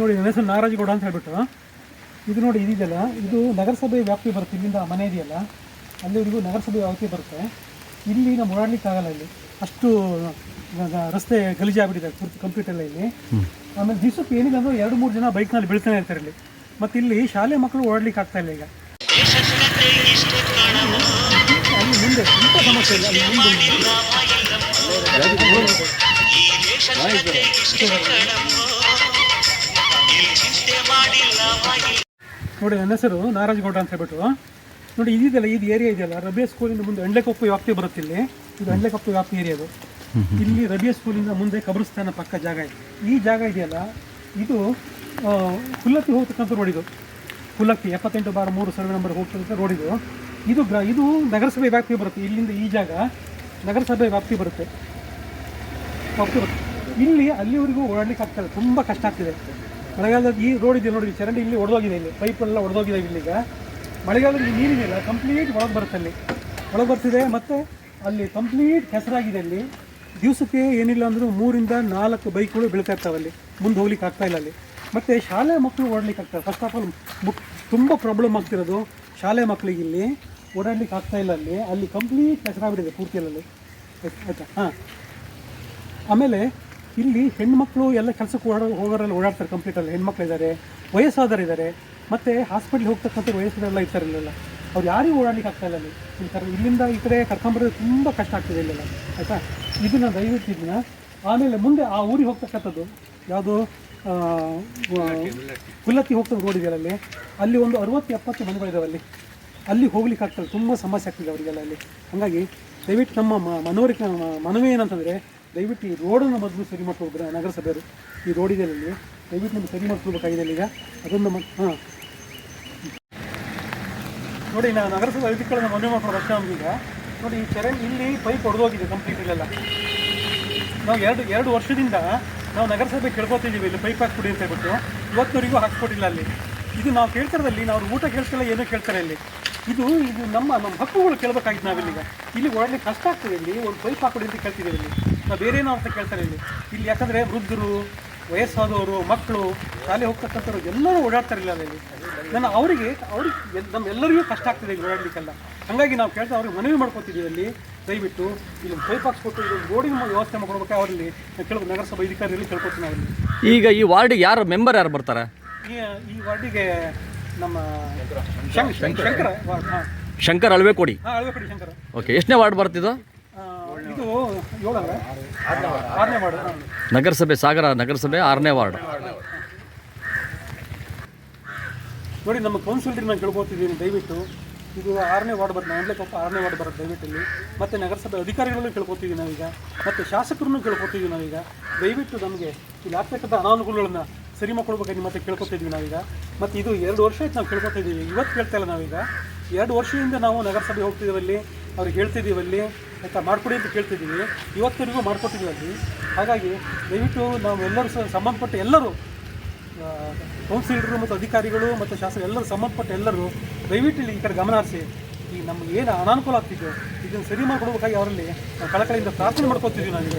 ನೋಡಿ ನನ್ನ ಹೆಸರು ನಾರಾಜಗೌಡ ಅಂತ ಹೇಳ್ಬಿಟ್ಟು. ಇದು ನೋಡಿ ಇದಿದೆಯಲ್ಲ ಇದು ನಗರಸಭೆ ವ್ಯಾಪ್ತಿ ಬರುತ್ತೆ ಇಲ್ಲಿಂದ ಮನೆ ಇದೆಯಲ್ಲ. ಅಲ್ಲಿವರೆಗೂ ನಗರಸಭೆ ವ್ಯಾಪ್ತಿ ಬರುತ್ತೆ. ಇಲ್ಲಿ ನಾವು ಓಡಾಡ್ಲಿಕ್ಕೆ ಆಗಲ್ಲ ಇಲ್ಲಿ. ಅಷ್ಟು ರಸ್ತೆ ಗಲೀಜಾಗ್ಬಿಟ್ಟಿದೆ ಪೂರ್ತಿ ಕಂಪ್ಲೀಟ್ ಎಲ್ಲ ಇಲ್ಲಿ. ಆಮೇಲೆ ದಿವಸಕ್ಕೆ ಏನಿಲ್ಲ ಅಂದ್ರೆ ಎರಡು ಮೂರು ಜನ ಬೈಕ್ನಲ್ಲಿ ಬೀಳ್ತಾನೆ ಇರ್ತಾರೆ ಇಲ್ಲಿ. ಮತ್ತು ಇಲ್ಲಿ ಶಾಲೆ ಮಕ್ಕಳು ಓಡಾಡಲಿಕ್ಕೆ ಆಗ್ತಾ ಇಲ್ಲ ಈಗ. ಅಲ್ಲಿ ಮುಂದೆ ತುಂಬ ಸಮಸ್ಯೆ ಇಲ್ಲ ಅಲ್ಲಿ ಮುಂದೆ ನೋಡಿ ನನ್ನ ಹೆಸರು ನಾರಾಜಗೌಡ ಅಂತ ಹೇಳ್ಬಿಟ್ಟು. ನೋಡಿ ಇದಿದೆಯಲ್ಲ ಇದು ಏರಿಯಾ ಇದೆಯಲ್ಲ ರಬಿಯಾ ಸ್ಕೂಲಿಂದ ಮುಂದೆ ಅಂಡ್ಲೆಕೊಪ್ಪು ವ್ಯಾಪ್ತಿ ಬರುತ್ತೆ ಇಲ್ಲಿ. ಇದು ಅಂಡ್ಲೆಕೊಪ್ಪು ವ್ಯಾಪ್ತಿ ಏರಿಯಾ ಅದು ಇಲ್ಲಿ ರಬಿಯಾ ಸ್ಕೂಲಿಂದ ಮುಂದೆ ಕಬ್ರಸ್ತಾನ ಪಕ್ಕ ಜಾಗ ಇದೆ. ಈ ಜಾಗ ಇದೆಯಲ್ಲ ಇದು ಹುಲ್ಲತ್ತಿ ಹೋಗ್ತಕ್ಕಂಥ ರೋಡ್ ಇದು. ಹುಲ್ಲತ್ತಿ ಎಪ್ಪತ್ತೆಂಟು ಬಾರ ಮೂರು ಸರ್ವೆ ನಂಬರ್ ಹೋಗ್ತಕ್ಕಂಥ ರೋಡ್ ಇದು. ಇದು ಗ್ರ ಇದು ನಗರಸಭೆ ವ್ಯಾಪ್ತಿ ಬರುತ್ತೆ. ಇಲ್ಲಿಂದ ಈ ಜಾಗ ನಗರಸಭೆ ವ್ಯಾಪ್ತಿ ಬರುತ್ತೆ. ವ್ಯಾಪ್ತಿ ಬರುತ್ತೆ. ಇಲ್ಲಿ ಅಲ್ಲಿವರೆಗೂ ಓಡಾಡ್ಲಿಕ್ಕೆ ಆಗ್ತದೆ ತುಂಬ ಕಷ್ಟ ಆಗ್ತಿದೆ. ಮಳೆಗಾಲದ ಈ ರೋಡ್ ಇದೆ ನೋಡಿ ಚರಂಡಿ ಇಲ್ಲಿ ಒಡೆದೋಗಿದೆ ಇಲ್ಲಿ ಪೈಪ್ ಎಲ್ಲ ಒಡೆದೋಗಿದೆ ಇಲ್ಲಿಗ ಮಳೆಗಾಲದಲ್ಲಿ ನೀರಿದೆಯಲ್ಲ ಕಂಪ್ಲೀಟ್ ಒಳಗೆ ಬರುತ್ತೆ ಅಲ್ಲಿ. ಒಳಗೆ ಬರ್ತಿದೆ ಮತ್ತು ಅಲ್ಲಿ ಕಂಪ್ಲೀಟ್ ಕೆಸರಾಗಿದೆ ಅಲ್ಲಿ. ದಿವಸಕ್ಕೆ ಏನಿಲ್ಲ ಅಂದರೂ ಮೂರಿಂದ ನಾಲ್ಕು ಬೈಕ್ಗಳು ಬೀಳ್ತಾ ಇರ್ತಾವೆ ಅಲ್ಲಿ. ಮುಂದೆ ಹೋಗ್ಲಿಕ್ಕೆ ಆಗ್ತಾ ಇಲ್ಲ ಅಲ್ಲಿ. ಮತ್ತು ಶಾಲೆ ಮಕ್ಕಳು ಓಡಲಿಕ್ಕೆ ಆಗ್ತದೆ ಫಸ್ಟ್ ಆಫ್ ಆಲ್ ಮುಕ್ ತುಂಬ ಪ್ರಾಬ್ಲಮ್ ಆಗ್ತಿರೋದು ಶಾಲೆ ಮಕ್ಕಳಿಗೆ ಇಲ್ಲಿ. ಓಡಾಡ್ಲಿಕ್ಕೆ ಆಗ್ತಾ ಇಲ್ಲ ಅಲ್ಲಿ. ಅಲ್ಲಿ ಕಂಪ್ಲೀಟ್ ಕೆಸರಾಗ್ಬಿಟ್ಟಿದೆ ಪೂರ್ತಿಯಲ್ಲಿ ಆಯ್ತಾ? ಹಾಂ. ಆಮೇಲೆ ಇಲ್ಲಿ ಹೆಣ್ಮಕ್ಳು ಎಲ್ಲ ಕೆಲಸಕ್ಕೆ ಓಡಾ ಹೋಗೋರಲ್ಲಿ ಓಡಾಡ್ತಾರೆ ಕಂಪ್ಲೀಟಲ್ಲಿ ಹೆಣ್ಮಕ್ಳು ಇದ್ದಾರೆ ವಯಸ್ಸಾದವರು ಇದ್ದಾರೆ ಮತ್ತು ಹಾಸ್ಪಿಟ್ಲಿಗೆ ಹೋಗ್ತಕ್ಕಂಥ ವಯಸ್ಸಿನೆಲ್ಲ ಇರ್ತಾರೆ ಇಲ್ಲೆಲ್ಲ. ಅವ್ರು ಯಾರಿಗೂ ಓಡಾಡಲಿಕ್ಕೆ ಆಗ್ತಾ ಇಲ್ಲ ಇಲ್ಲಿ ಇಲ್ಲಿಂದ ಈ ಕಡೆ ಕರ್ಕೊಂಬರೋದು ತುಂಬ ಕಷ್ಟ ಆಗ್ತಿದೆ ಇಲ್ಲೆಲ್ಲ. ಆಯಿತಾ? ಇದನ್ನು ದಯವಿಟ್ಟು ಇದನ್ನ, ಆಮೇಲೆ ಮುಂದೆ ಆ ಊರಿಗೆ ಹೋಗ್ತಕ್ಕಂಥದ್ದು, ಯಾವುದು ಕುಲ್ಲತ್ತಿ ಹೋಗ್ತದೆ ರೋಡ್ ಅಲ್ಲಿ. ಅಲ್ಲಿ ಒಂದು ಅರುವತ್ತು, ಎಪ್ಪತ್ತು ಮನೆಗಳಿದಾವೆ ಅಲ್ಲಿ. ಅಲ್ಲಿ ಹೋಗ್ಲಿಕ್ಕೆ ಆಗ್ತದೆ ತುಂಬ ಸಮಸ್ಯೆ ಆಗ್ತಿದೆ ಅವರಿಗೆಲ್ಲ ಅಲ್ಲಿ. ಹಾಗಾಗಿ ದಯವಿಟ್ಟು ನಮ್ಮ ಮನವರಿಕೆ ಮನವಿ ಏನಂತಂದರೆ ದಯವಿಟ್ಟು ಈ ರೋಡನ್ನು ಮೊದಲು ಸರಿ ಮಾಡ್ಕೊಳ್ಬೇಕು ನಗರಸಭೆಯವರು ಈ ರೋಡ್ ಇದೆ ಅಲ್ಲಿ ದಯವಿಟ್ಟು ನಮ್ಗೆ ಸರಿ ಮಾಡ್ಕೊಳ್ಬೇಕಾಗಿದೆ ಈಗ. ಅದೊಂದು ಮ ಹಾಂ. ನೋಡಿ ನಾವು ನಗರಸಭೆ ಅಧಿಕಾರಿಗಳನ್ನ ಮನೆ ಮಾಡ್ಕೊಳ್ಳೋ ರಕ್ಷಣಾ ಹೋಗಿದ್ದೀಗ ನೋಡಿ, ಈ ಚರಂಡಿ ಇಲ್ಲಿ ಪೈಪ್ ಹೊಡೆದೋಗಿದೆ ಕಂಪ್ಲೀಟ್ ಇಲ್ಲೆಲ್ಲ. ನಾವು ಎರಡು ಎರಡು ವರ್ಷದಿಂದ ನಾವು ನಗರಸಭೆ ಕೇಳ್ಕೊತಿದ್ದೀವಿ, ಇಲ್ಲಿ ಪೈಪ್ ಹಾಕ್ಬಿಡಿ ಅಂತ ಹೇಳ್ಬಿಟ್ಟು. ಇವತ್ತಿನವರೆಗೂ ಹಾಕ್ಸ್ಕೊಟ್ಟಿಲ್ಲ ಅಲ್ಲಿ. ಇದು ನಾವು ಕೇಳ್ತಿರೋದಲ್ಲಿ ನಾವು ಊಟ ಕೇಳ್ತಿಲ್ಲ ಏನೋ ಕೇಳ್ತಾರೆ ಇಲ್ಲಿ. ಇದು ಇದು ನಮ್ಮ ನಮ್ಮ ಹಕ್ಕುಗಳು ಕೇಳಬೇಕಾಗಿತ್ತು ನಾವಿಲ್ಲಿಗ ಇಲ್ಲಿ ಒಳ್ಳೆ ಕಷ್ಟ ಆಗ್ತದೆ ಇಲ್ಲಿ. ಒಂದು ಪೈಪ್ ಹಾಕ್ಬಿಡಿ ಅಂತ ಕೇಳ್ತಿದ್ದೀವಿ ಇಲ್ಲಿ. ನಾವು ಬೇರೆ ಏನೋ ಅಂತ ಕೇಳ್ತಾರೆ ಇಲ್ಲಿ. ಇಲ್ಲಿ ಯಾಕಂದರೆ ವೃದ್ಧರು ವಯಸ್ಸಾದವರು ಮಕ್ಕಳು ಶಾಲೆ ಹೋಗ್ತಕ್ಕಂಥವ್ರು ಎಲ್ಲರೂ ಓಡಾಡ್ತಾರಿಲ್ಲ ಅದರಲ್ಲಿ ನಾನು ಅವರಿಗೆ ಅವ್ರಿಗೆ ನಮ್ಮ ನಮ್ಮೆಲ್ಲರಿಗೂ ಕಷ್ಟ ಆಗ್ತದೆ ಇಲ್ಲಿ ಓಡಾಡಲಿಕ್ಕೆಲ್ಲ. ಹಾಗಾಗಿ ನಾವು ಕೇಳ್ತಾ ಅವ್ರಿಗೆ ಮನವಿ ಮಾಡ್ಕೊತಿದ್ದೀವಿ ಅಲ್ಲಿ. ದಯವಿಟ್ಟು ಇಲ್ಲಿ ಪೈಪ್ ಹಾಕ್ಸ್ಕೊಟ್ಟು ಇದು ರೋಡಿನ ವ್ಯವಸ್ಥೆ ಮಾಡ್ಕೊಡ್ಬೇಕು ಅವರಲ್ಲಿ? ಕೆಲವು ನಗರಸಭಾ ಅಧಿಕಾರಿಗಳು ಕೇಳ್ಕೊತೀನಿ ಅವರಲ್ಲಿ ಈಗ ಈ ವಾರ್ಡಿಗೆ ಯಾರು ಮೆಂಬರ್ ಯಾರು ಬರ್ತಾರೆ? ಈ ಈ ವಾರ್ಡಿಗೆ ನಮ್ಮ ಶಂಕರ ಶಂಕರ್ ಅಳವೆ ಕೊಡಿ. ಹಾಂ ಕೋಡಿ ಶಂಕರ. ಓಕೆ ಎಷ್ಟನೇ ವಾರ್ಡ್ ಬರ್ತಿದ್ದು ಏಳಲ್ಲ. ಆರನೇ ವಾರ್ಡ್. ನಗರಸಭೆ ಸಾಗರ ನಗರಸಭೆ ಆರನೇ ವಾರ್ಡ್. ನೋಡಿ ನಮ್ಮ ಕೌನ್ಸಿಲ್ರಿಗೆ ನಾನು ಕೇಳ್ಕೊತಿದ್ದೀನಿ ದಯವಿಟ್ಟು. ಇದು ಆರನೇ ವಾರ್ಡ್ ಬರುತ್ತೆ ಕೊಪ್ಪ ಆರನೇ ವಾರ್ಡ್ ಬರುತ್ತೆ ದಯವಿಟ್ಟು ಇಲ್ಲಿ ಮತ್ತು ನಗರಸಭೆ ಅಧಿಕಾರಿಗಳಲ್ಲೂ ಕೇಳ್ಕೊತೀವಿ ನಾವೀಗ. ಮತ್ತು ಶಾಸಕರನ್ನು ಕೇಳ್ಕೊತೀವಿ ನಾವೀಗ. ದಯವಿಟ್ಟು ನಮಗೆ ಇಲ್ಲಿ ಆಗ್ತಕ್ಕಂಥ ಅನಾನುಕೂಲಗಳನ್ನು ಸರಿ ಮಾಡ್ಕೊಳ್ಬೇಕಾಗಿ ನಿಮ್ಮ ಹತ್ರ ಕೇಳ್ಕೊತಿದ್ವಿ ನಾವೀಗ. ಮತ್ತು ಇದು ಎರಡು ವರ್ಷ ಆಯ್ತು ನಾವು ಕೇಳ್ಕೊತಿದ್ದೀವಿ. ಇವತ್ತು ಕೇಳ್ತಾ ಇಲ್ಲ ನಾವೀಗ. ಎರಡು ವರ್ಷದಿಂದ ನಾವು ನಗರಸಭೆ ಹೋಗ್ತಿದ್ದೀವಲ್ಲಿ ಅವ್ರಿಗೆ ಹೇಳ್ತಿದ್ದೀವಿ ಆಯ್ತಾ? ಮಾಡ್ಕೊಡಿ ಅಂತ ಕೇಳ್ತಿದ್ದೀವಿ ಇವತ್ತಿಗೂ ಮಾಡ್ಕೊಟ್ಟಿದ್ದೀವಿ ಅಲ್ಲಿ. ಹಾಗಾಗಿ ದಯವಿಟ್ಟು ನಾವು ಎಲ್ಲರೂ ಸಹ ಸಂಬಂಧಪಟ್ಟ ಎಲ್ಲರೂ ಕೌನ್ಸಿಲರು ಮತ್ತು ಅಧಿಕಾರಿಗಳು ಮತ್ತು ಶಾಸಕರು ಎಲ್ಲರೂ ಸಂಬಂಧಪಟ್ಟ ಎಲ್ಲರೂ ದಯವಿಟ್ಟು ಇಲ್ಲಿ ಈ ಕಡೆ ಗಮನ ಹರಿಸಿ. ಈ ನಮ್ಗೆ ಏನು ಅನಾನುಕೂಲ ಆಗ್ತಿದ್ದು ಇದನ್ನು ಸರಿ ಮಾಡಿಕೊಡ್ಬೇಕಾಗಿ ಅವರಲ್ಲಿ ನಾವು ಕಳಕಳಿಯಿಂದ ಪ್ರಾರ್ಥನೆ ಮಾಡ್ಕೊತಿದ್ದೀವಿ ನಾವೀಗ.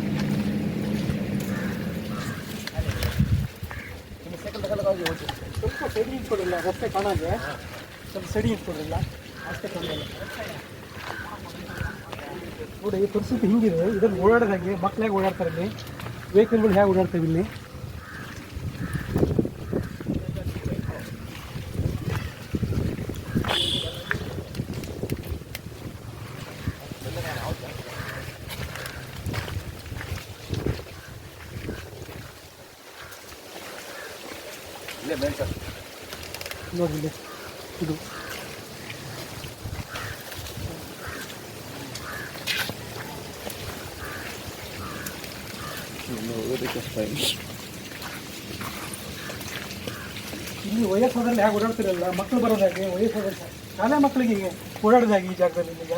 ಬಂದು ಇಲ್ಲಿ ಸ್ವಲ್ಪ ಸೈಡಿಗೆ ಇಟ್ಕೊಡಿಲ್ಲ ರಸ್ತೆ ಕಾಣಾಗೆ ಸ್ವಲ್ಪ ಸೈಡಿಗೆ ಇಟ್ಕೊಡಿಲ್ಲ ಅಷ್ಟೇ ತೊಂದರೆ ಇಲ್ಲ. ನೋಡಿ, ಈ ಪರಿಸ್ಥಿತಿ ಹಿಂಗಿದೆ. ಇದನ್ನು ಓಡಾಡೋದಾಗಿ ಮಕ್ಳು ಹೇಗೆ ಓಡಾಡ್ತಾರೆ ಇಲ್ಲಿ. ವೆಹಿಕಲ್ಗಳು ಹೇಗೆ ಓಡಾಡ್ತೇವೆ ಇಲ್ಲಿ? ಇಲ್ಲೇ ಮೇಲೆ ನೋಡಿ ಇದು. ಇಲ್ಲಿ. ವಯಸ್ಸಾದಲ್ಲಿ ಹ್ಯಾಗೆ ಓಡಾಡ್ತಿರಲ್ಲ? ಮಕ್ಕಳು ಬರೋದು ಹೇಗೆ? ವಯಸ್ಸಾದ್ರೆ ಶಾಲೆ ಮಕ್ಕಳಿಗೆ ಹೀಗೆ ಓಡಾಡೋದು ಈ ಜಾಗದಲ್ಲಿ ಈಗ?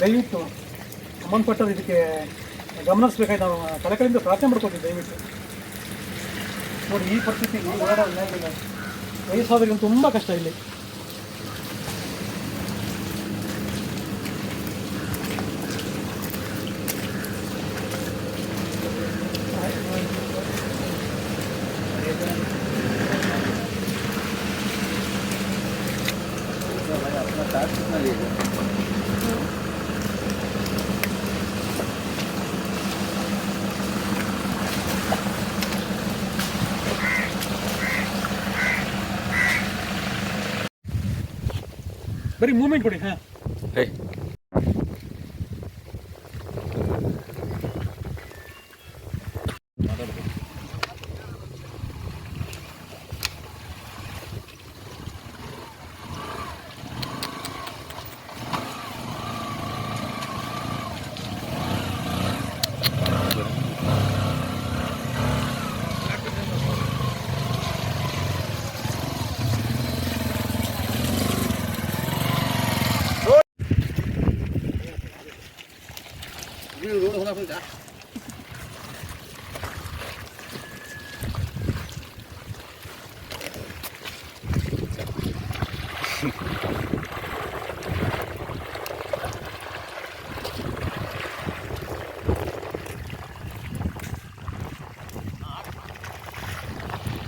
ದಯವಿಟ್ಟು ಸಂಬಂಧಪಟ್ಟರು ಇದಕ್ಕೆ ಗಮನಿಸ್ಬೇಕಾಗಿ ನಾವು ಕಳಕಳಿಯಿಂದ ಪ್ರಾರ್ಥನೆ ಮಾಡ್ಕೊತೀವಿ ದಯವಿಟ್ಟು. ನೋಡಿ ಈ ಪರಿಸ್ಥಿತಿ ಓಡಾಡೋದು ವಯಸ್ಸಾದವರಿಗೆ ತುಂಬ ಕಷ್ಟ ಇಲ್ಲಿ. ಬರೀ ಮೂಮೆಂಟ್ ಕೊಡಿ ಹಾಂ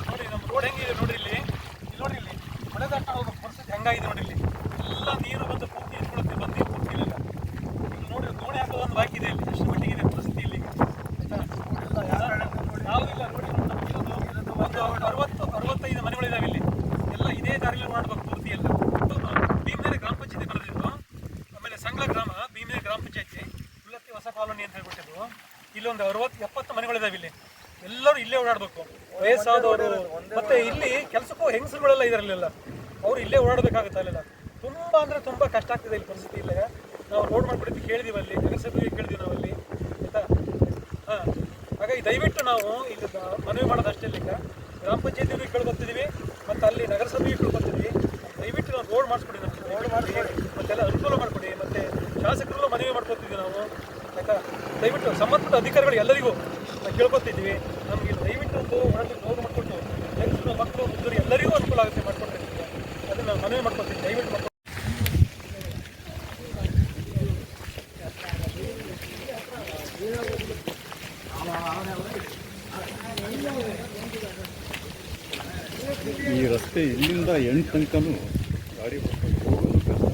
ನೋಡಿ, ನಮ್ಮ ರೋಡ್ ಹೆಂಗಿದೆ ನೋಡ್ರಿ ಇಲ್ಲಿ. ಇಲ್ಲಿ ನೋಡ್ರಿ ಇಲ್ಲಿ. ಮಳೆ ದಾಟ ಹೋಗೋ ಪರಿಸ್ಥಿತಿ ಹೆಂಗಾಗಿದೆ ನೋಡ್ರಿ ಇಲ್ಲಿ ಎಲ್ಲ ನೀರು ಬಂದು ಪೂರ್ತಿ ಎತ್ಕೊಳುತ್ತೆ ಬಂದು ಪೂರ್ತಿ ಇಲ್ಲ ಇಲ್ಲಿ ನೋಡ್ರಿ ದೋಣಿ ಹಾಕೋದು ಒಂದು ಬಾಕಿ ಇದೆ ಇಲ್ಲಿ ಎಷ್ಟು ಮಟ್ಟಿಗೆ ಇದೆ ಪರಿಸ್ಥಿತಿ ಇಲ್ಲಿ ಯಾವುದಿಲ್ಲ ನೋಡಿ ನಮ್ಗಿರೋದು ಒಂದು ಅರವತ್ತು ಅರವತ್ತೈದು ಮನೆಗಳಿದಾವೆ ಇಲ್ಲಿ ಎಲ್ಲ ಇದೇ ದಾರಿಯಲ್ಲಿ ಮಾಡ್ಬೇಕು ಪೂರ್ತಿ ಎಲ್ಲ ಭೀಮನೆರೆ ಗ್ರಾಮ ಪಂಚಾಯತಿ ಬರೆದಿದ್ದು ಆಮೇಲೆ ಸಂಗ್ಲ ಗ್ರಾಮ ಭೀಮನೆರೆ ಗ್ರಾಮ ಪಂಚಾಯತಿ ಉಲ್ಲತ್ತಿ ಹೊಸ ಕಾಲೋನಿ ಅಂತ ಹೇಳ್ಬಿಟ್ಟಿದ್ದು ಇಲ್ಲೊಂದು ಅರವತ್ತು ಎಪ್ಪತ್ತು ಮನೆಗಳಿದಾವೆ ಇಲ್ಲಿ. ಎಲ್ಲರೂ ಇಲ್ಲೇ ಓಡಾಡಬೇಕು. ವಯಸ್ಸಾದವರು, ಮತ್ತೆ ಇಲ್ಲಿ ಕೆಲಸಕ್ಕೂ ಹೆಂಗಸರುಗಳೆಲ್ಲ ಇದರಲ್ಲೆಲ್ಲ ಅವ್ರು ಇಲ್ಲೇ ಓಡಾಡಬೇಕಾಗುತ್ತೆ ಅಲ್ಲೆಲ್ಲ. ತುಂಬಾ ಅಂದ್ರೆ ತುಂಬಾ ಕಷ್ಟ ಆಗ್ತಿದೆ ಇಲ್ಲಿ ಪರಿಸ್ಥಿತಿ ಇಲ್ಲ. ನಾವು ರೋಡ್ ಮಾಡ್ಬಿಟ್ಟು ಕೇಳಿದೀವಿ ಅಲ್ಲಿ ನಗರಸಭೆಗೆ ಕೇಳಿದೀವಿ ನಾವು ಅಲ್ಲಿ. ಆಯ್ತಾ? ಹಾಂ. ಹಾಗಾಗಿ ದಯವಿಟ್ಟು ನಾವು ಇಲ್ಲಿ ಮನವಿ ಮಾಡೋದು ಅಷ್ಟೇ ಗ್ರಾಮ ಪಂಚಾಯತಿಗೂ ಕೇಳ್ಕೊತಿದೀವಿ ಮತ್ತು ಅಲ್ಲಿ ನಗರಸಭೆಗೆ ಕೇಳ್ಕೊತಿದ್ವಿ ದಯವಿಟ್ಟು ನಾವು ರೋಡ್ ಮಾಡಿಸ್ಕೊಡಿ ನಮ್ಗೆ ರೋಡ್ ಮಾಡಿಸ್ಕೊಡಿ ಮತ್ತೆಲ್ಲ ಅನುಕೂಲ ಮಾಡಿಕೊಡಿ ಮತ್ತು ಶಾಸಕರಲ್ಲೂ ಮನವಿ ಮಾಡ್ಕೊತಿದ್ವಿ ನಾವು ಆಯ್ತಾ ದಯವಿಟ್ಟು ಸಂಬಂಧಪಟ್ಟ ಅಧಿಕಾರಿಗಳು ಎಲ್ಲರಿಗೂ ಕೇಳ್ಕೊತಿದ್ವಿ. ನಮಗೆ ದಯವಿಟ್ಟು ರೋಡ್ ಮಾಡಿಕೊಟ್ಟು ಹೆಂಗಸರು ಮಕ್ಕಳು ಮುದ್ದರು ಎಲ್ಲರಿಗೂ ಅನುಕೂಲ ಆಗುತ್ತೆ ಮಾಡ್ಕೊಡ್ತೀನಿ ಅದನ್ನು ನಾನು ಮನವಿ ಮಾಡ್ಕೊತೀನಿ ದಯವಿಟ್ಟು ಈ ರಸ್ತೆ ಇಲ್ಲಿಂದ ಎಂಟು ತನಕನೂ ಗಾಡಿ ಹೋಗೋದು ಕಷ್ಟ,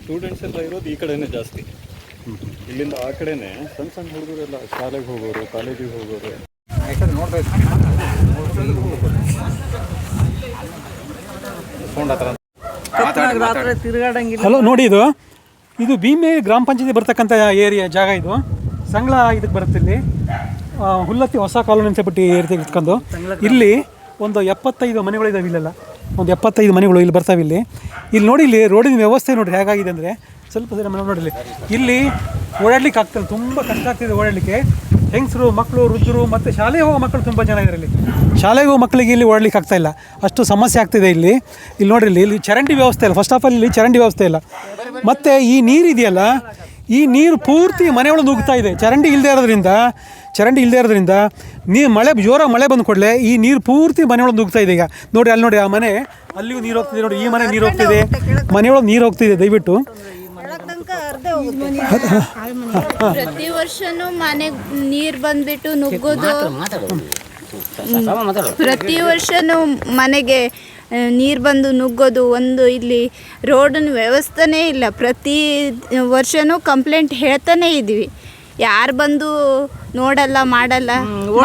ಸ್ಟೂಡೆಂಟ್ಸ್ ಎಲ್ಲ ಇರೋದು ಈ ಕಡೆನೇ ಜಾಸ್ತಿ. ಇಲ್ಲಿಂದ ಆ ಕಡೆನೇ ಸಣ್ಣ ಸಣ್ಣ ಹುಡುಗರೆಲ್ಲ ಶಾಲೆಗೆ ಹೋಗೋರು ಕಾಲೇಜಿಗೆ ಹೋಗೋರು. ರಾತ್ರಿ ತಿರುಗಾಡಂಗಿಲ್ಲ. ಹಲೋ ನೋಡಿ ಇದು. ಇದು ಭೀಮೆ ಗ್ರಾಮ ಪಂಚಾಯತಿ ಬರ್ತಕ್ಕಂಥ ಏರಿಯಾ ಜಾಗ ಇದು. ಸಂಗ್ಲ ಇದಕ್ಕೆ ಬರುತ್ತೆ ಇಲ್ಲಿ. ಹುಲ್ಲತ್ತಿ ಹೊಸ ಕಾಲೋನಿ ಅಂತ ಬಿಟ್ಟು ಏರಿಯಾಗೆ ಇಟ್ಕೊಂಡು. ಇಲ್ಲಿ ಒಂದು ಎಪ್ಪತ್ತೈದು ಮನೆಗಳಿದಾವೆ ಇಲ್ಲೆಲ್ಲ. ಒಂದು ಎಪ್ಪತ್ತೈದು ಮನೆಗಳು ಇಲ್ಲಿ ಬರ್ತಾವೆ ಇಲ್ಲಿ. ಇಲ್ಲಿ ನೋಡಿ ಇಲ್ಲಿ ರೋಡಿನ ವ್ಯವಸ್ಥೆ ನೋಡಿರಿ ಹೇಗಾಗಿದೆ ಅಂದರೆ ಸ್ವಲ್ಪ ಸರಿ ಮೇಡಮ್ ನೋಡಲಿ. ಇಲ್ಲಿ ಓಡಾಡ್ಲಿಕ್ಕೆ ಆಗ್ತದೆ ತುಂಬ ಕಷ್ಟ ಆಗ್ತಿದೆ ಓಡಾಡಲಿಕ್ಕೆ. ಹೆಂಗಸರು ಮಕ್ಕಳು ವೃದ್ಧರು ಮತ್ತು ಶಾಲೆಗೆ ಹೋಗೋ ಮಕ್ಕಳು ತುಂಬ ಜನ ಇದ್ದಾರೆ ಇಲ್ಲಿ. ಶಾಲೆಗೆ ಹೋಗೋ ಮಕ್ಕಳಿಗೆ ಇಲ್ಲಿ ಓಡಾಡ್ಲಿಕ್ಕೆ ಆಗ್ತಾ ಇಲ್ಲ. ಅಷ್ಟು ಸಮಸ್ಯೆ ಆಗ್ತಿದೆ ಇಲ್ಲಿ. ಇಲ್ಲಿ ನೋಡಿರಿ, ಇಲ್ಲಿ ಇಲ್ಲಿ ಚರಂಡಿ ವ್ಯವಸ್ಥೆ ಇಲ್ಲ. ಫಸ್ಟ್ ಆಫ್ ಆಲ್ ಇಲ್ಲಿ ಚರಂಡಿ ವ್ಯವಸ್ಥೆ ಇಲ್ಲ. ಮತ್ತು ಈ ನೀರು ಇದೆಯಲ್ಲ, ಈ ನೀರು ಪೂರ್ತಿ ಮನೆಯೊಳಗೆ ನುಗ್ತಾ ಇದೆ. ಚರಂಡಿ ಇಲ್ಲದೆ ಇರೋದ್ರಿಂದ, ಚರಂಡಿ ಇಲ್ಲದೆ ಇರೋದ್ರಿಂದ ನೀರು ಮಳೆ, ಜೋರಾಗಿ ಮಳೆ ಬಂದು ಕೊಡಲೆ ಈ ನೀರು ಪೂರ್ತಿ ಮನೆಯೊಳಗೆ ನುಗ್ತಾ ಇದೆ ಈಗ. ನೋಡಿ ಅಲ್ಲಿ ನೋಡಿ ಆ ಮನೆ ಅಲ್ಲಿಯೂ ನೀರು ಹೋಗ್ತಿದೆ. ನೋಡಿ ಈ ಮನೆ ನೀರು ಹೋಗ್ತಿದೆ. ಮನೆಯೊಳಗೆ ನೀರು ಹೋಗ್ತಿದೆ, ದಯವಿಟ್ಟು. ಪ್ರತಿ ವರ್ಷನೂ ಮನೆಗೆ ನೀರ್ ಬಂದ್ಬಿಟ್ಟು ನುಗ್ಗೋದು. ಪ್ರತಿ ವರ್ಷನೂ ಮನೆಗೆ ನೀರು ನೀರ್ ಬಂದು ನುಗ್ಗೋದು ಒಂದು ಇಲ್ಲಿ ರೋಡಿನ ವ್ಯವಸ್ಥೆನೇ ಇಲ್ಲ. ಪ್ರತಿ ವರ್ಷನೂ ಕಂಪ್ಲೇಂಟ್ ಹೇಳ್ತಾನೆ ಇದೀವಿ. ಯಾರು ಬಂದು ನೋಡಲ್ಲ ಮಾಡಲ್ಲ?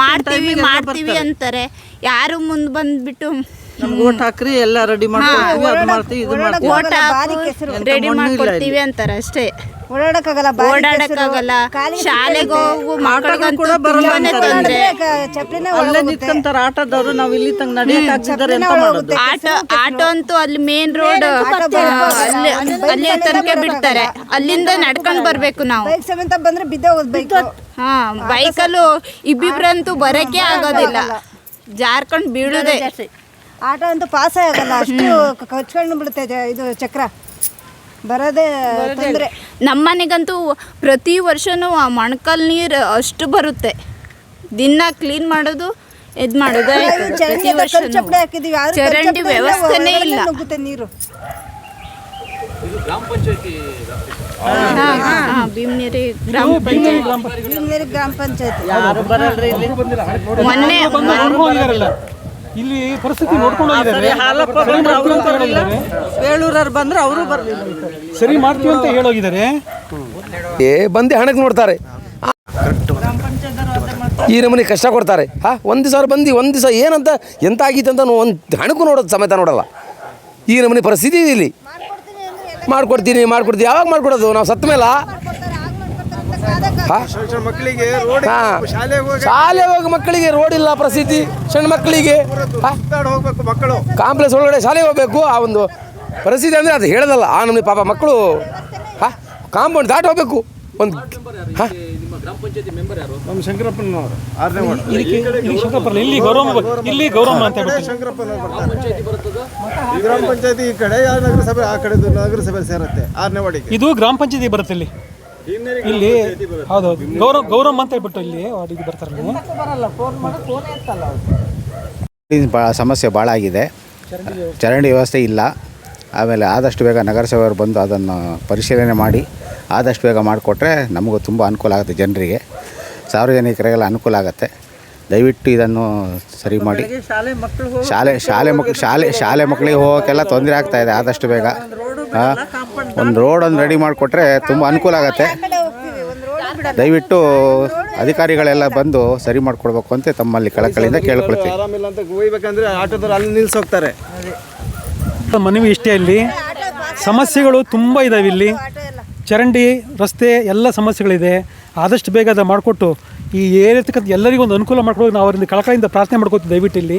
ಮಾಡ್ತೀವಿ ಮಾಡ್ತೀವಿ ಅಂತಾರೆ. ಯಾರು ಮುಂದೆ ಬಂದ್ಬಿಟ್ಟು ನಮ್ಗೆ ಓಟ್ ಹಾಕ್ರಿ ಎಲ್ಲ ರೆಡಿ ಮಾಡ್ಕೊಡ್ತೀವಿ ಅದು ಮಾಡ್ತೀವಿ ಇದು ಮಾಡ್ತೀವಿ. ಓಟ್ ರೆಡಿ ಮಾಡ್ಕೊಡ್ತೀವಿ ಅಂತಾರೆ ಅಷ್ಟೇ. ಓಡಾಡಕ್ಕಾಗಲ್ಲ ಓಡಾಡಕ್ಕಾಗಲ್ಲ ಶಾಲೆಗೆ ಹೋಗು ಮಕ್ಕಳಿಗಂತೂ ಕೂಡ ಬರಲ್ಲ ತುಂಬಾನೇ ಅಂತಾರೆ. ತೊಂದ್ರೆ. ಚಪ್ಲಿನ ಅಲ್ಲೇ ನಿಂತ್ಕೊಂತಾರ ಆಟೋದವ್ರು ನಾವು ಇಲ್ಲಿ ತನಕ ನಡಿಯಕ್ ಆಗ್ತಿದ್ದಾರೆ ಎಂತ ಮಾಡೋದು. ಆಟೋ ಆಟೋ ಅಂತೂ ಅಲ್ಲಿ ಮೇನ್ ರೋಡ್ ಅಲ್ಲಿ ಅಲ್ಲಿ ತನಕ ಬಿಡ್ತಾರೆ. ಅಲ್ಲಿಂದ ನಡ್ಕೊಂಡ್ ಬರ್ಬೇಕು ನಾವು. ಬೈಕ್ ಸಮೇತ ಬಂದ್ರೆ ಬಿದ್ದ ಹೋಗೋದು ಹಾ ಬೈಕಲ್ಲೂ ಇಬ್ಬಿಬ್ರಂತೂ ಬರಕ್ಕೆ ಆಗೋದಿಲ್ಲ ಜಾರ್ಕೊಂಡು ಬೀಳುದೇ. ಆಟೋ ಅಂತೂ ಪಾಸೇ ಆಗಲ್ಲ ಅಷ್ಟು ಕಚ್ಕೊಂಡು ಬಿಡುತ್ತೆ ಜ- ಇದು ಚಕ್ರ. ಬರೋದೇ ತೊಂದರೆ. ನಮ್ಮನೆಗಂತೂ ಪ್ರತಿ ವರ್ಷನೂ ಆ ಮೊಣಕಲ್ ನೀರು ಅಷ್ಟು ಬರುತ್ತೆ. ದಿನ ಕ್ಲೀನ್ ಮಾಡೋದು ಇದು ಮಾಡೋದು. ಆಯ್ತು. ಪ್ರತಿ ವರ್ಷನೂ. ಚಪ್ಪಡಿ ಹಾಕಿದೀವಿ ಆದ್ರೆ ಚರಂಡಿ ಕಲ್ಚಪ್ಪಡಿ ಇಲ್ಲ, ವ್ಯವಸ್ಥೆನೇ ಹೊರಗಡೆ ಇಲ್ಲ. ನುಗ್ಗುತ್ತೆ ನೀರು. ಹಾ, ಹಾ, ಹಾ, ಭೀಮ್ನಿರಿ ಗ್ರಾಮ ಪಂಚಾಯತ್. ನೀರು ಗ್ರಾಮ ಪಂಚಾಯಿತಿ. ಯಾರು ಬರಲ್ರಿ ಇಲ್ಲಿ? ಮೊನ್ನೆ ಇಲ್ಲಿ ಪರಿಸ್ಥಿತಿ ನೋಡ್ಕೊಂಡು ಹೋಗಿದ್ದಾರೆ. ಹಾಲಪ್ಪ ಸರಿ ಬಂದ್ರೆ ಅವರು ಬರಲಿಲ್ಲ. ಬೇಳೂರವ್ರು ಬಂದ್ರೆ ಅವರು ಬರಲಿಲ್ಲ. ಸರಿ ಮಾಡ್ತೀವಿ ಅಂತ ಹೇಳೋಗಿದ್ದಾರೆ. ಏ ಬಂದು ಹಣಕ್ಕೆ ನೋಡ್ತಾರೆ. ಈ ನಮೂನೆ ಕಷ್ಟ ಕೊಡ್ತಾರೆ. ಹಾಂ ಒಂದು ದಿವಸ ಬಂದು ಒಂದು ದಿವಸ ಏನಂತ ಎಂತ ಆಗಿತ್ತು ಅಂತ ಒಂದು ಹಣಕ್ಕೂ ನೋಡೋದು ಸಮೇತ ನೋಡಲ್ಲ. ಈ ನಮೂನಿ ಪರಿಸ್ಥಿತಿ ಇದೆ ಇಲ್ಲಿ. ಮಾಡ್ಕೊಡ್ತೀನಿ ಮಾಡ್ಕೊಡ್ತೀನಿ ಯಾವಾಗ ಮಾಡ್ಕೊಡೋದು? ನಾವು ಸತ್ತ ಮೇಲೆ ಮಕ್ಕಳಿಗೆ ರೋಡ್ ಹಾಂ. ಶಾಲೆಗೆ ಹೋಗಿ ಶಾಲೆ ಹೋಗಿ ಮಕ್ಕಳಿಗೆ ರೋಡ್ ಇಲ್ಲ ಪ್ರಸಿದ್ಧಿ. ಸಣ್ಣ ಮಕ್ಕಳಿಗೆ. ಮಕ್ಕಳು. ಕಾಂಪ್ಲೆಕ್ಸ್ ಒಳಗಡೆ ಶಾಲೆಗೆ ಹೋಗ್ಬೇಕು. ಆ ಒಂದು ಪರಿಸ್ಥಿತಿ ಅಂದರೆ ಅದು ಹೇಳೋದಲ್ಲ. ಆ ನಮಗೆ ಪಾಪ ಮಕ್ಕಳು ಹಾ? ಕಾಂಪೌಂಡ್ ದಾಟಿ ಹೋಗ್ಬೇಕು. ಒಂದು ಹಾಂ? ನಮ್ಮ ಶಂಕರಪ್ಪನವರು. ಇಲ್ಲಿ ಗೌರವ ಇಲ್ಲಿ ಗೌರವ ಅಂತ ಗ್ರಾಮ ಪಂಚಾಯತಿ ಈ ಕಡೆ ಆ ನಗರಸಭೆ ಆ ಕಡೆ ನಗರಸಭೆ ಸೇರುತ್ತೆ. ಆರನೇ ವಾರ್ಡಿಗೆ ಇದು ಗ್ರಾಮ ಪಂಚಾಯತಿ ಬರುತ್ತೆ ಇಲ್ಲಿ. ಇಲ್ಲಿ ಹೌದು ಗೌರವ ಗೌರವ ಅಂತ ಹೇಳ್ಬಿಟ್ಟು ಇಲ್ಲಿ ವಾರ್ಡಿಗೆ ಬರ್ತಾರೆ ಭಾಳ ಸಮಸ್ಯೆ ಭಾಳ ಆಗಿದೆ. ಚರಂಡಿ ವ್ಯವಸ್ಥೆ. ಇಲ್ಲ. ಆಮೇಲೆ ಆದಷ್ಟು ಬೇಗ ನಗರಸಭೆಯವರು ಬಂದು ಅದನ್ನು ಪರಿಶೀಲನೆ ಮಾಡಿ ಆದಷ್ಟು ಬೇಗ ಮಾಡಿಕೊಟ್ರೆ ನಮಗೂ ತುಂಬ ಅನುಕೂಲ ಆಗುತ್ತೆ ಜನರಿಗೆ. ಸಾರ್ವಜನಿಕರಿಗೆಲ್ಲ ಅನುಕೂಲ ಆಗುತ್ತೆ. ದಯವಿಟ್ಟು ಇದನ್ನು ಸರಿ ಮಾಡಿ. ಶಾಲೆ ಮಕ್ಕಳು ಶಾಲೆ ಶಾಲೆ ಮಕ್ ಶಾಲೆ ಶಾಲೆ ಮಕ್ಕಳಿಗೆ ಹೋಗೋಕ್ಕೆಲ್ಲ ತೊಂದರೆ ಆಗ್ತಾಯಿದೆ ಇದೆ ಆದಷ್ಟು ಬೇಗ. ಹಾಂ ಒಂದು ರೋಡ್ ಒಂದು ರೆಡಿ ಮಾಡಿಕೊಟ್ರೆ ತುಂಬ ಅನುಕೂಲ ಆಗುತ್ತೆ. ದಯವಿಟ್ಟು ಅಧಿಕಾರಿಗಳೆಲ್ಲ ಬಂದು ಸರಿ ಮಾಡಿಕೊಡ್ಬೇಕು ಅಂತ ತಮ್ಮಲ್ಲಿ ಕಳಕಳಿಯಿಂದ ಕೇಳ್ಕೊಳ್ತೀವಿ. ಆರಾಮಿಲ್ಲ ಅಂತ ಹೋಗ್ಬೇಕಂದ್ರೆ ಆಟೋದವ್ರು ಅಲ್ಲಿ ನಿಲ್ಸೋಗ್ತಾರೆ. ಮನವಿ ಇಷ್ಟೇ ಇಲ್ಲಿ. ಸಮಸ್ಯೆಗಳು ತುಂಬ ಇದಾವೆ ಇಲ್ಲಿ. ಚರಂಡಿ ರಸ್ತೆ ಎಲ್ಲ ಸಮಸ್ಯೆಗಳಿದೆ. ಆದಷ್ಟು ಬೇಗ ಅದ ಮಾಡಿಕೊಟ್ಟು ಈ ಏರಿಯತಕ್ಕಂಥ ಎಲ್ಲರಿಗೂ ಒಂದು ಅನುಕೂಲ ಮಾಡ್ಕೊಳ್ಳೋದು ನಾವು ಅವರಿಂದ ಕಳಕಳಿಯಿಂದ ಪ್ರಾರ್ಥನೆ ಮಾಡ್ಕೋತೀವಿ ದಯವಿಟ್ಟು ಇಲ್ಲಿ.